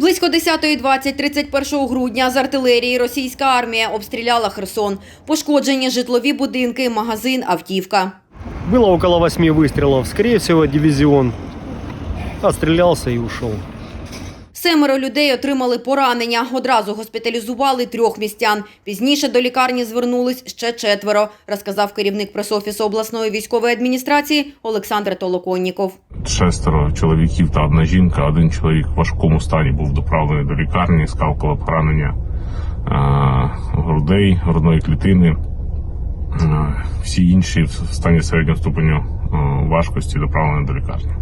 Близько 10.20 31 грудня з артилерії російська армія обстріляла Херсон. Пошкоджені житлові будинки, магазин, автівка. Було около восьми вистрілів. Скоріше всього, дивізіон. Отстрілявся і ушел. Семеро людей отримали поранення. Одразу госпіталізували трьох містян. Пізніше до лікарні звернулись ще четверо, розказав керівник пресофісу обласної військової адміністрації Олександр Толоконніков. шестеро чоловіків та одна жінка. Один чоловік в важкому стані був доправлений до лікарні, скалкове поранення е, грудей, грудної клітини. Е, Всі інші в стані середнього ступеню е, важкості доправлені до лікарні.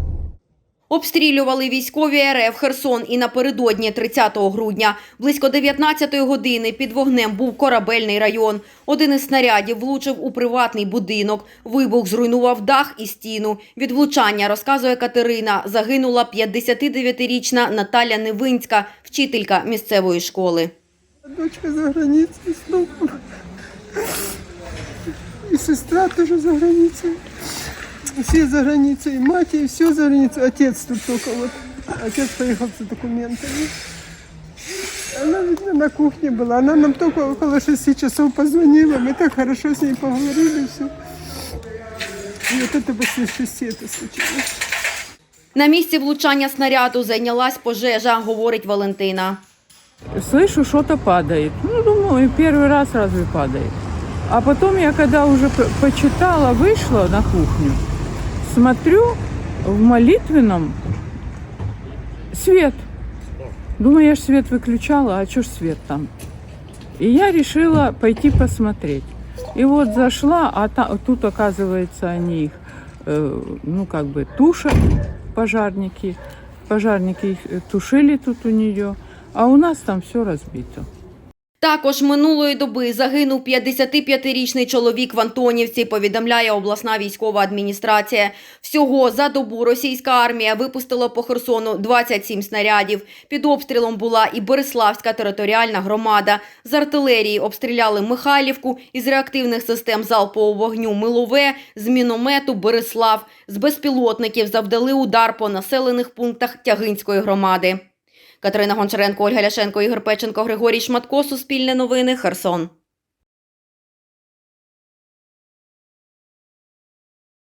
Обстрілювали військові РФ Херсон і напередодні 30 грудня. Близько 19 години під вогнем був корабельний район. Один із снарядів влучив у приватний будинок. Вибух зруйнував дах і стіну. Від влучання, розказує Катерина, загинула 59-річна Наталя Невинська, вчителька місцевої школи. Дочка за границей снова. И сестра тоже за границей Все за границей. И мать, и все за границей. Отец тут только вот. Отец поехал за документами. Она, видно, на кухне была. Она нам только около шести часов позвонила. Мы так хорошо с ней поговорили. Все. И вот это после шести это случилось. На місці влучання снаряду зайнялась пожежа, говорить Валентина. Слышу, что-то падает. Ну, думаю, первый раз разве падает. А потом я, когда уже п- почитала, вышла на кухню, смотрю, в молитвенном свет. Думаю, я ж свет выключала, а чё ж свет там? И я решила пойти посмотреть. И вот зашла, а та- тут, оказывается, они их, э, ну, как бы тушат, пожарники. Пожарники их э, тушили тут у нее, а у нас там все разбито. Також минулої доби загинув 55-річний чоловік в Антонівці, повідомляє обласна військова адміністрація. Всього за добу російська армія випустила по Херсону 27 снарядів. Під обстрілом була і Береславська територіальна громада. З артилерії обстріляли Михайлівку, із реактивних систем залпового вогню Милове, з міномету Береслав. З безпілотників завдали удар по населених пунктах Тягинської громади. Катерина Гончаренко, Ольга Ляшенко, Ігор Печенко, Григорій Шматко, Суспільне новини, Херсон.